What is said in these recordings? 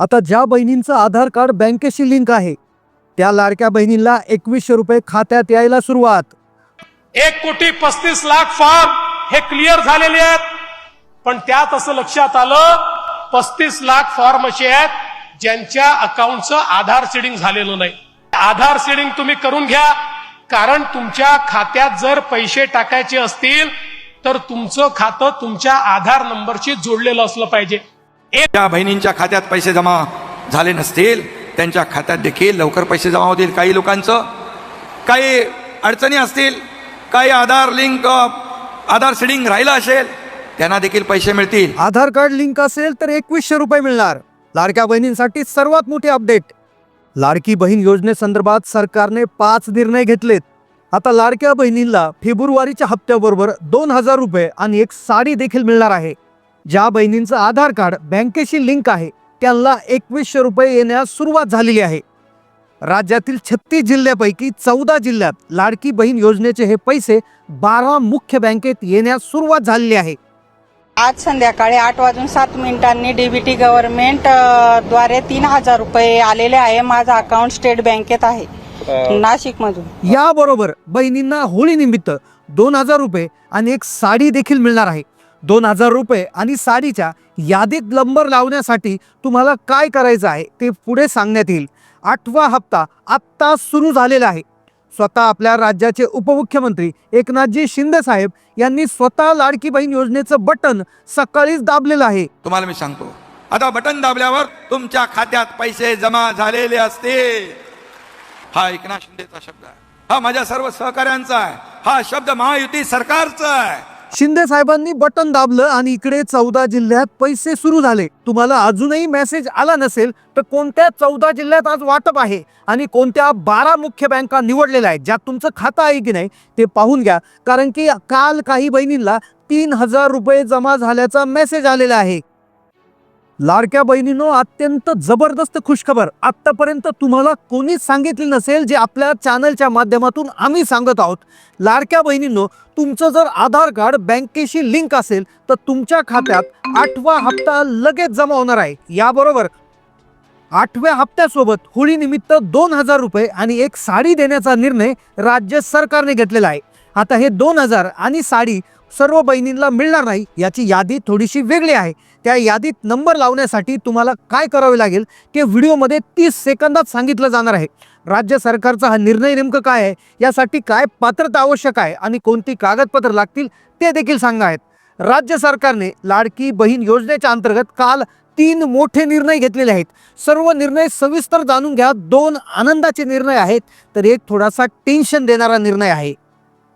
आता ज्या बहिणींचं आधार कार्ड बँकेशी लिंक आहे त्या लाडक्या बहिणींना एकवीसशे रुपये खात्यात यायला सुरुवात. एक कोटी पस्तीस लाख फॉर्म हे क्लिअर झालेले आहेत. पण त्यात असं लक्षात आलं पस्तीस लाख फॉर्म असे आहेत ज्यांच्या अकाउंटचं आधार सीडिंग झालेलं नाही. आधार सीडिंग तुम्ही करून घ्या कारण तुमच्या खात्यात जर पैसे टाकायचे असतील तर तुमचं खातं तुमच्या आधार नंबरशी जोडलेलं असलं पाहिजे. ज्या बहिणींच्या खात्यात पैसे जमा झाले नसतील त्यांच्या खात्यात देखील लवकर पैसे जमा होतील. काही लोकांचं काही अडचणी असतील काही आधार लिंक आधार सिडिंग राहिलं असेल त्यांना देखील पैसे मिळतील. आधार कार्ड लिंक असेल तर एकवीसशे रुपये मिळणार. लाडक्या बहिणींसाठी सर्वात मोठी अपडेट. लाडकी बहीण योजनेसंदर्भात सरकारने पाच निर्णय घेतलेत. आता लाडक्या बहिणींना फेब्रुवारीच्या हप्त्याबरोबर दोन हजार रुपये आणि एक साडी देखील मिळणार आहे. ज्या बहिणींचं आधार कार्ड बँकेशी लिंक आहे त्यांना एकवीसशे रुपये येण्यास सुरुवात झालेली आहे. राज्यातील छत्तीस जिल्ह्यापैकी चौदा जिल्ह्यात लाडकी बहीण योजनेचे हे पैसे बारा मुख्य बँकेत येण्यास सुरुवात झालेली आहे. आज संध्याकाळी आठ वाजून सात मिनिटांनी डीबीटी गव्हर्नमेंटद्वारे तीन हजार रुपये आलेले आहे. माझं अकाउंट स्टेट बँकेत आहे. नाशिक मधून याबरोबर बहिणींना होळीनिमित्त दोन हजार रुपये आणि एक साडी देखील मिळणार आहे. दोन हजार रुपये आणि साडीच्या यादीत नंबर लावण्यासाठी तुम्हाला काय करायचं आहे ते पुढे सांगण्यात येईल. आठवा हप्ता आत्ता सुरू झालेला आहे. स्वतः आपल्या राज्याचे उपमुख्यमंत्री एकनाथजी शिंदे साहेब यांनी स्वतः लाडकी बहीण योजनेचं बटन सकाळीच दाबलेलं आहे. तुम्हाला मी सांगतो. आता बटन दाबल्यावर तुमच्या खात्यात पैसे जमा झालेले असतील. हा एकनाथ शिंदेचा शब्द आहे. हा माझ्या सर्व सहकाऱ्यांचा आहे. हा शब्द महायुती सरकारचा आहे. शिंदे साहेबांनी बटन दाबलं आणि इकडे चौदा जिल्ह्यात पैसे सुरू झाले. तुम्हाला अजूनही मेसेज आला नसेल तर कोणत्या चौदा जिल्ह्यात आज वाटप आहे आणि कोणत्या बारा मुख्य बँका निवडलेल्या आहेत ज्यात तुमचं खातं आहे की नाही ते पाहून घ्या. कारण की काल काही बहिणींना तीन हजार रुपये जमा झाल्याचा मेसेज आलेला आहे. लाडक्या बहिणीनो अत्यंत जबरदस्त खुशखबर. आत्तापर्यंत तुम्हाला कोणीच सांगितली नसेल जे आपल्या चॅनलच्या माध्यमातून आम्ही सांगत आहोत. लाडक्या बहिणींनो तुमचं जर आधार कार्ड बँकेशी लिंक असेल तर तुमच्या खात्यात आठवा हप्ता लगेच जमा होणार आहे. याबरोबर आठव्या हप्त्यासोबत होळीनिमित्त दोन हजार रुपये आणि एक साडी देण्याचा निर्णय राज्य सरकारने घेतलेला आहे. आता हे दोन हजार आणि साडी सर्व बहिणींना मिळणार नाही याची यादी थोडीशी वेगळी आहे. त्या यादीत नंबर लावण्यासाठी तुम्हाला काय करावे लागेल ते व्हिडिओमध्ये तीस सेकंदात सांगितलं जाणार आहे. राज्य सरकारचा हा निर्णय नेमकं काय आहे? यासाठी काय पात्रता आवश्यक आहे? आणि कोणती कागदपत्र लागतील? ते देखील सांगा आहेत. राज्य सरकारने लाडकी बहीण योजनेच्या अंतर्गत काल तीन मोठे निर्णय घेतलेले आहेत. सर्व निर्णय सविस्तर जाणून घ्या. दोन आनंदाचे निर्णय आहेत. तर एक थोडासा टेन्शन देणारा निर्णय आहे.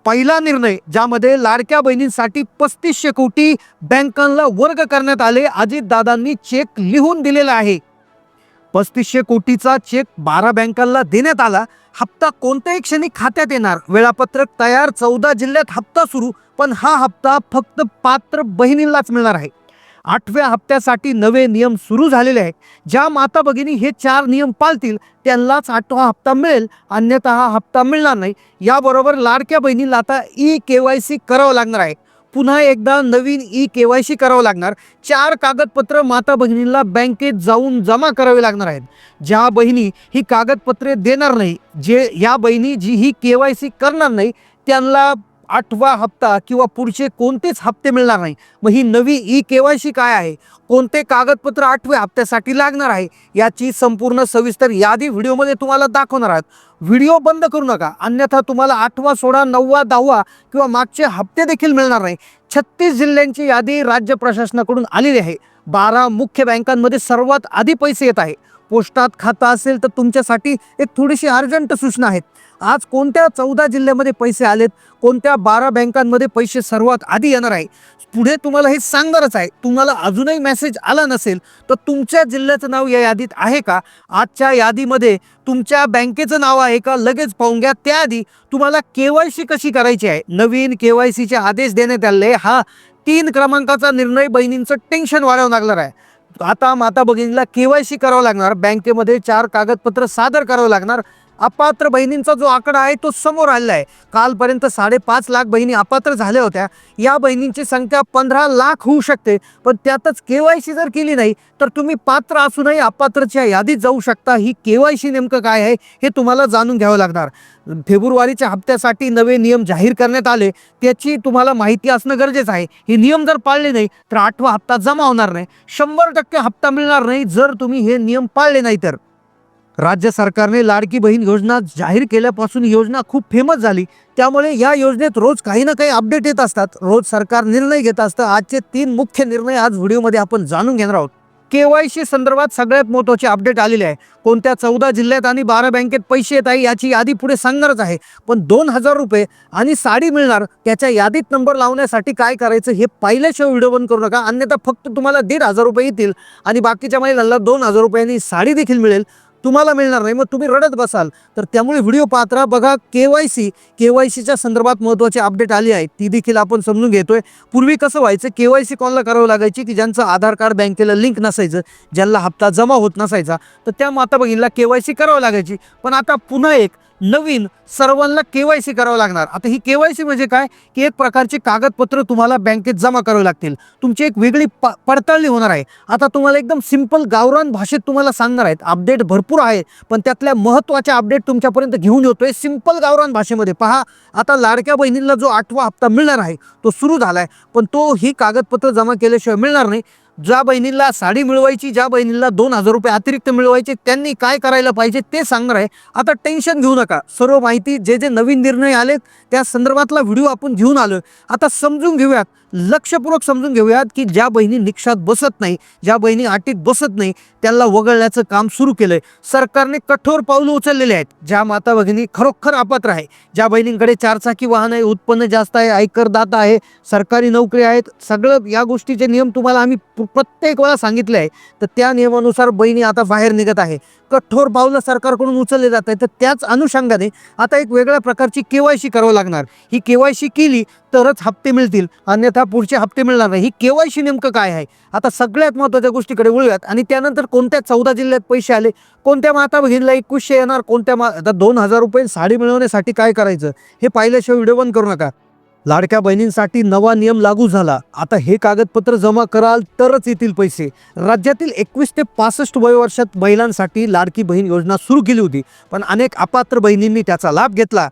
पहिला निर्णय ज्यामध्ये लाडक्या बहिणींसाठी पस्तीसशे कोटी बँकांना वर्ग करण्यात आले अजितदादांनी चेक लिहून दिलेला आहे. पस्तीसशे कोटीचा चेक बारा बँकांना देण्यात आला. हप्ता कोणत्याही क्षणी खात्यात येणार? वेळापत्रक तयार चौदा जिल्ह्यात हप्ता सुरू पण हा हप्ता फक्त पात्र बहिणींनाच मिळणार आहे. आठव्या हप्त्यासाठी नवे नियम सुरू झालेले आहेत. ज्या माता भगिनी हे चार नियम पाळतील त्यांनाच आठवा हप्ता मिळेल अन्यथा हा हप्ता मिळणार नाही. याबरोबर लाडक्या बहिणीला आता ई के वाय सी करावं लागणार आहे. पुन्हा एकदा नवीन ई के वाय सी करावं लागणार. चार कागदपत्र माता बहिणींना बँकेत जाऊन जमा करावे लागणार आहेत. ज्या बहिणी ही कागदपत्रे देणार नाही जे या बहिणी जी ही के वाय सी करणार नाही त्यांना आठवा हप्ता किंवा पुढचे कोणतेच हप्ते मिळणार नाही. मग ही नवी ई के वाय सी काय आहे? कोणते कागदपत्र आठव्या हप्त्यासाठी लागणार आहे? याची संपूर्ण सविस्तर यादी व्हिडिओमध्ये तुम्हाला दाखवणार आहात. व्हिडिओ बंद करू नका. अन्यथा तुम्हाला आठवा सोळा नववा दहावा किंवा मागचे हप्ते देखील मिळणार नाही. छत्तीस जिल्ह्यांची यादी राज्य प्रशासनाकडून आलेली आहे. बारा मुख्य बँकांमध्ये सर्वात आधी पैसे येत आहे. पोस्टात खातं असेल तर तुमच्यासाठी एक थोडीशी अर्जंट सूचना आहेत. आज कोणत्या चौदा जिल्ह्यामध्ये पैसे आलेत? कोणत्या बारा बँकांमध्ये पैसे सर्वात आधी येणार आहे? पुढे तुम्हाला हे सांगणारच आहे. तुम्हाला अजूनही मेसेज आला नसेल तर तुमच्या जिल्ह्याचं नाव या यादीत आहे का? आजच्या यादीमध्ये तुमच्या बँकेचं नाव आहे का? लगेच पाहून घ्या. त्याआधी तुम्हाला के वाय सी कशी करायची आहे? नवीन के वाय सीचे आदेश देण्यात आले हा तीन क्रमांकाचा निर्णय बहिणींचं टेन्शन वाढवून लागणार आहे. आता माता भगिनीला के वाय सी करावं लागणार. बँकेमध्ये चार कागदपत्र सादर करावं लागणार. अपात्र बहिणींचा जो आकडा आहे तो समोर आलेला आहे. कालपर्यंत साडेपाच लाख बहिणी अपात्र झाल्या होत्या. या बहिणींची संख्या पंधरा लाख होऊ शकते. पण त्यातच के वाय सी जर केली नाही तर तुम्ही पात्र असूनही अपात्रच्या यादीत जाऊ शकता. ही के वाय सी नेमकं काय आहे हे तुम्हाला जाणून घ्यावं लागणार. फेब्रुवारीच्या हप्त्यासाठी नवे नियम जाहीर करण्यात आले. त्याची तुम्हाला माहिती असणं गरजेचं आहे. हे नियम जर पाळले नाही तर आठवा हप्ता जमा होणार नाही. शंभर टक्के हप्ता मिळणार नाही जर तुम्ही हे नियम पाळले नाही तर. राज्य सरकारने लाडकी बहीण योजना जाहीर केल्यापासून ही योजना खूप फेमस झाली. त्यामुळे या योजनेत रोज काही ना काही अपडेट येत असतात. रोज सरकार निर्णय घेत असतं. आजचे तीन मुख्य निर्णय आज व्हिडिओमध्ये आपण जाणून घेणार आहोत. के वाय सी संदर्भात सगळ्यात महत्त्वाचे अपडेट आलेले आहे. कोणत्या चौदा जिल्ह्यात आणि बारा बँकेत पैसे येत आहे याची यादी पुढे सांगणारच आहे. पण दोन हजार रुपये आणि साडी मिळणार त्याच्या यादीत नंबर लावण्यासाठी काय करायचं हे पहिल्याशिवाय व्हिडिओ बंद करू नका. अन्यथा फक्त तुम्हाला दीड हजार रुपये येतील आणि बाकीच्या महिलांना दोन हजार रुपयांनी साडी देखील मिळेल. तुम्हाला मिळणार नाही. मग तुम्ही रडत बसाल. तर त्यामुळे व्हिडिओ पात्रा बघा K Y C K Y सीच्या संदर्भात महत्त्वाची अपडेट आली आहे. ती देखील आपण समजून घेतोय. पूर्वी कसं व्हायचं के वाय सी कोणाला करावं लागायची की ज्यांचं आधार कार्ड बँकेला लिंक नसायचं ज्यांना हप्ता जमा होत नसायचा. तर त्या माता भगिनीला के वाय सी करावं लागायची. पण आता पुन्हा एक नवीन सर्वांना के वाय सी करावं लागणार. आता ही के वाय सी म्हणजे काय? की एक प्रकारची कागदपत्र तुम्हाला बँकेत जमा करावी लागतील. तुमची एक वेगळी प पडताळणी होणार आहे. आता तुम्हाला एकदम सिंपल गावरान भाषेत तुम्हाला सांगणार आहेत. अपडेट भरपूर आहे पण त्यातल्या महत्त्वाच्या अपडेट तुमच्यापर्यंत घेऊन येतोय सिंपल गावरान भाषेमध्ये. पहा आता लाडक्या बहिणींना जो आठवा हप्ता मिळणार आहे तो सुरू झाला आहे पण तो ही कागदपत्र जमा केल्याशिवाय मिळणार नाही. ज्या बहिणीला साडी मिळवायची ज्या बहिणीला दोन हजार रुपये अतिरिक्त मिळवायचे त्यांनी काय करायला पाहिजे ते सांगणार आहे. आता टेन्शन घेऊ नका. सर्व माहिती जे जे नवीन निर्णय आलेत त्या संदर्भातला व्हिडिओ आपण घेऊन आलो आता समजून घेऊयात लक्षपूर्वक समजून घेऊयात की ज्या बहिणी निक्षात बसत नाही ज्या बहिणी अटीत बसत नाही त्यांना वगळण्याचं काम सुरू केलंय. सरकारने कठोर पावलं उचललेले आहेत. ज्या माता भगिनी खरोखर अपात्र आहे ज्या बहिणींकडे चारचाकी वाहन आहे उत्पन्न जास्त आहे आयकरदाता आहे सरकारी नोकरी आहेत सगळं या गोष्टीचे नियम तुम्हाला आम्ही प्रत्येक वेळा सांगितले आहे तर त्या नियमानुसार बहिणी आता बाहेर निघत आहे. कठोर पावलं सरकारकडून उचलले जात आहे तर त्याच अनुषंगाने आता एक वेगळ्या प्रकारची केवायसी करावं लागणार. ही केवायसी केली तरच हप्ते मिळतील. अन्यथा पुढचे हप्ते मिळणार नाही. ही केवायसी नेमकं काय आहे? आता सगळ्यात महत्त्वाच्या गोष्टीकडे वळूयात आणि त्यानंतर कोणत्या चौदा जिल्ह्यात पैसे आले? कोणत्या माता भगिनीला एकवीसशे येणार? कोणत्या मा आता दोन हजार रुपये साडी मिळवण्यासाठी काय करायचं? हे पाहिल्याशिवाय व्हिडिओ बंद करू नका. लाडक्या बहिणींसाठी नवा नियम लागू झाला. आता हे कागदपत्र जमा कराल तरच येतील पैसे. राज्यातील एकवीस ते पासष्ट वयोवर्षात महिलांसाठी लाडकी बहीण योजना सुरू केली होती. पण अनेक अपात्र बहिणींनी त्याचा लाभ घेतला.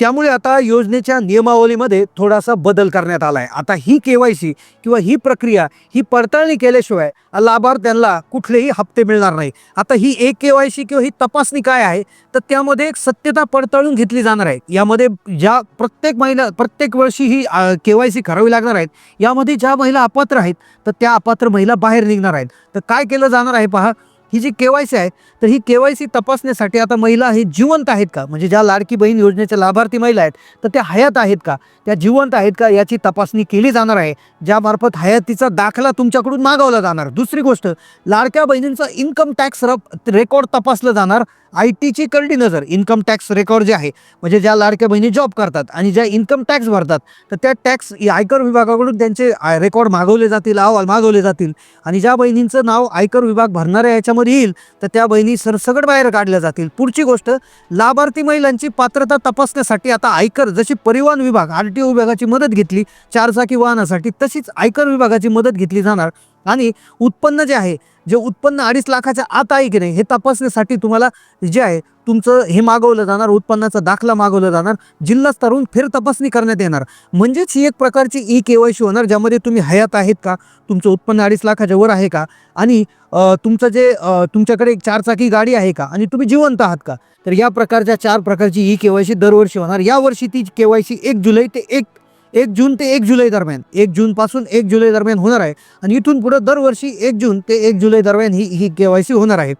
त्यामुळे आता योजनेच्या नियमावलीमध्ये थोडासा बदल करण्यात आला आहे आता ही के वाय सी किंवा ही प्रक्रिया ही पडताळणी केल्याशिवाय लाभार्थ्यांना कुठलेही हप्ते मिळणार नाही. आता ही एक के वाय सी किंवा ही तपासणी काय आहे तर त्यामध्ये एक सत्यता पडताळून घेतली जाणार आहे. यामध्ये ज्या प्रत्येक महिला प्रत्येक वर्षी ही के वाय सी करावी लागणार आहेत यामध्ये ज्या महिला अपात्र आहेत तर त्या अपात्र महिला बाहेर निघणार आहेत. तर काय केलं जाणार आहे पहा ही जी के वाय सी आहे तर ही के वाय सी तपासण्यासाठी आता महिला हे जिवंत आहेत का? म्हणजे ज्या लाडकी बहीण योजनेच्या लाभार्थी महिला आहेत तर त्या हयात आहेत का? त्या जिवंत आहेत का? याची तपासणी केली जाणार आहे ज्यामार्फत हयातीचा दाखला तुमच्याकडून मागवला जाणार. दुसरी गोष्ट लाडक्या बहिणींचा इन्कम टॅक्स रेकॉर्ड तपासलं जाणार आय टीची करडी नजर इन्कम टॅक्स रेकॉर्ड जे आहे म्हणजे ज्या लाडक्या बहिणी जॉब करतात आणि ज्या इन्कम टॅक्स भरतात तर त्या टॅक्स आयकर विभागाकडून त्यांचे रेकॉर्ड मागवले जातील अहवाल मागवले जातील आणि ज्या बहिणींचं नाव आयकर विभाग भरणाऱ्या याच्यामध्ये येईल तर त्या बहिणी सरसकट बाहेर काढल्या जातील. पुढची गोष्ट लाभार्थी महिलांची पात्रता तपासण्यासाठी आता आयकर जशी परिवहन विभाग आर टी ओ विभागाची मदत घेतली चारचाकी वाहनासाठी तशीच आयकर विभागाची मदत घेतली जाणार. आणि उत्पन्न जे आहे जे उत्पन्न अडीच लाखाच्या आत आहे की नाही हे तपासण्यासाठी तुम्हाला जे आहे तुमचं हे मागवलं जाणार उत्पन्नाचा दाखला मागवला जाणार जिल्हास्तरून फेर तपासणी करण्यात येणार. म्हणजेच ही एक प्रकारची ई के वाय सी होणार ज्यामध्ये तुम्ही हयात आहेत का तुमचं उत्पन्न अडीच लाखाच्या वर आहे का आणि तुमचं जे तुमच्याकडे एक चारचाकी गाडी आहे का आणि तुम्ही जिवंत आहात का? तर या प्रकारच्या चार प्रकारची ई के वाय सी दरवर्षी होणार. यावर्षी ती के वाय सी एक जुलै ते एक एक जून ते एक जुलै दरम्यान. एक जूनपासून एक जुलै दरम्यान होणार आहे. आणि इथून पुढं दरवर्षी एक जून ते एक जुलै दरम्यान ही ही के वाय सी होणार आहे.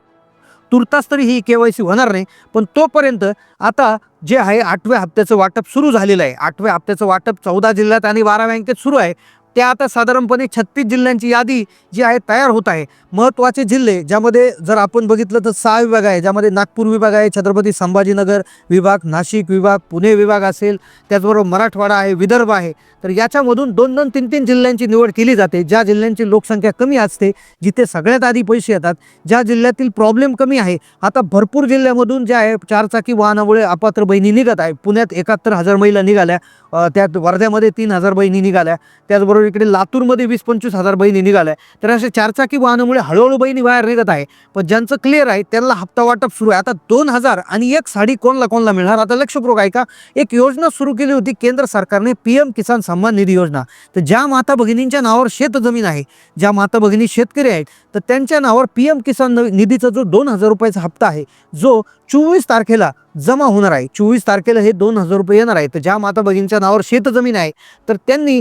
तुर्तास तरी ही के वाय सी होणार नाही पण तोपर्यंत आता जे आहे आठव्या हप्त्याचं वाटप सुरू झालेलं आहे. आठव्या हप्त्याचं वाटप चौदा जिल्ह्यात आणि बारा बँकेत सुरू आहे. त्या आता साधारणपणे छत्तीस जिल्ह्यांची यादी जी आहे तयार होत आहे. महत्त्वाचे जिल्हे ज्यामध्ये जर आपण बघितलं तर सहा विभाग आहे ज्यामध्ये नागपूर विभाग आहे छत्रपती संभाजीनगर विभाग नाशिक विभाग पुणे विभाग असेल त्याचबरोबर मराठवाडा आहे विदर्भ आहे. तर याच्यामधून दोन दोन तीन तीन जिल्ह्यांची निवड केली जाते. ज्या जिल्ह्यांची लोकसंख्या कमी असते जिथे सगळ्यात आधी पैसे येतात ज्या जिल्ह्यातील प्रॉब्लेम कमी आहे आता भरपूर जिल्ह्यामधून जे आहे चारचाकी वाहनामुळे अपात्र बहिणी निघत आहे. पुण्यात एकाहत्तर हजार महिला निघाल्या त्यात वर्ध्यामध्ये तीन हजार बहिणी निघाल्या. त्याचबरोबर इकडे लातूरमध्ये वीस पंचवीस हजार बहिणी निघाल्या. तर अशा चारचाकी वाहनामुळे हळूहळू बहिणी बाहेर निघत आहे. पण ज्यांचं क्लिअर आहे त्यांना हप्ता वाटप सुरू आहे. आता दोन हजार आणि एक साडी कोणला कोणला मिळणार? आता लक्षपूर्वक आहे का एक योजना सुरू केली होती केंद्र सरकारने पी एम किसान सन्मान निधी योजना. तर ज्या माता भगिनींच्या नावावर शेत जमीन आहे ज्या माता भगिनी शेतकरी आहेत तर त्यांच्या नावावर पी एम किसान निधीचा जो दोन हजार रुपयाचा हप्ता आहे जो चोवीस तारखेला जमा होणार आहे. चोवीस तारखेला हे दोन हजार रुपये येणार आहे. तर ज्या माता भगिनीच्या नावावर शेतजमीन आहे तर त्यांनी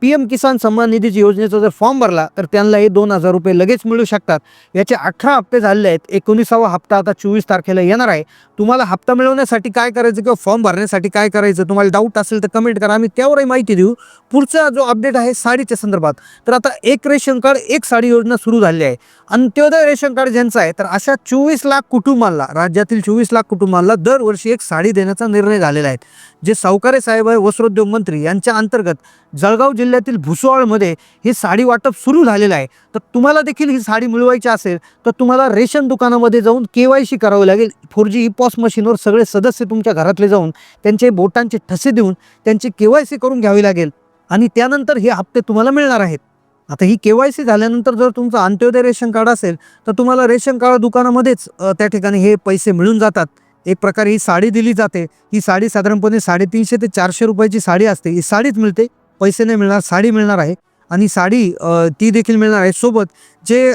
पी एम किसान सन्मान निधीची योजनेचा जर फॉर्म भरला तर त्यांना हे दोन हजार रुपये लगेच मिळू शकतात. याचे अठरा हप्ते झालेले आहेत. एकोणीसावा हप्ता आता चोवीस तारखेला येणार आहे. तुम्हाला हप्ता मिळवण्यासाठी काय करायचं किंवा फॉर्म भरण्यासाठी काय करायचं तुम्हाला डाऊट असेल तर कमेंट करा. आम्ही त्यावरही माहिती देऊ. पुढचा जो अपडेट आहे साडीच्या संदर्भात तर आता एक रेशन कार्ड एक साडी योजना सुरू झाली आहे. अंत्योदय रेशन कार्ड ज्यांचं आहे तर अशा चोवीस लाख कुटुंबांना राज्यातील चोवीस लाख कुटुंबांना दरवर्षी एक साडी देण्याचा निर्णय झालेला आहे. जे सावकारे साहेब आहे वस्त्रोद्योग मंत्री यांच्या अंतर्गत जळगाव जिल्ह्यातील भुसवाळमध्ये हे साडी वाटप सुरू झालेलं आहे. तर तुम्हाला देखील ही साडी मिळवायची असेल तर तुम्हाला रेशन दुकानामध्ये जाऊन के वाय सी करावं लागेल. फोर जी ई पॉस मशीनवर सगळे सदस्य तुमच्या घरातले जाऊन त्यांचे बोटांचे ठसे देऊन त्यांची के वाय सी करून घ्यावी लागेल. आणि त्यानंतर हे हप्ते तुम्हाला मिळणार आहेत. आता ही के वाय सी झाल्यानंतर जर तुमचं अंत्योदय रेशन कार्ड असेल तर तुम्हाला रेशन कार्ड दुकानामध्येच त्या ठिकाणी हे पैसे मिळून जातात. एक प्रकारे ही साडी दिली जाते. ही साडी साधारणपणे साडेतीनशे ते चारशे रुपयाची साडी असते. ही साडीच मिळते. पैसे नाही मिळणार साडी मिळणार आहे. आणि साडी ती देखील मिळणार आहे. सोबत जे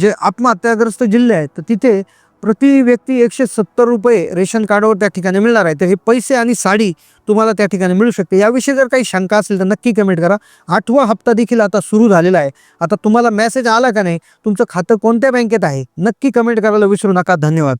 जे आत्महत्याग्रस्त जिल्हे आहेत तर तिथे प्रति व्यक्ती एकशे सत्तर रुपये रेशन कार्डवर त्या ठिकाणी मिळणार आहे. तर हे पैसे आणि साडी तुम्हाला त्या ठिकाणी मिळू शकते. याविषयी जर काही शंका असेल तर नक्की कमेंट करा. आठवा हप्ता देखील आता सुरू झालेला आहे. आता तुम्हाला मेसेज आला का नाही? तुमचं खातं कोणत्या बँकेत आहे? नक्की कमेंट करायला विसरू नका. धन्यवाद.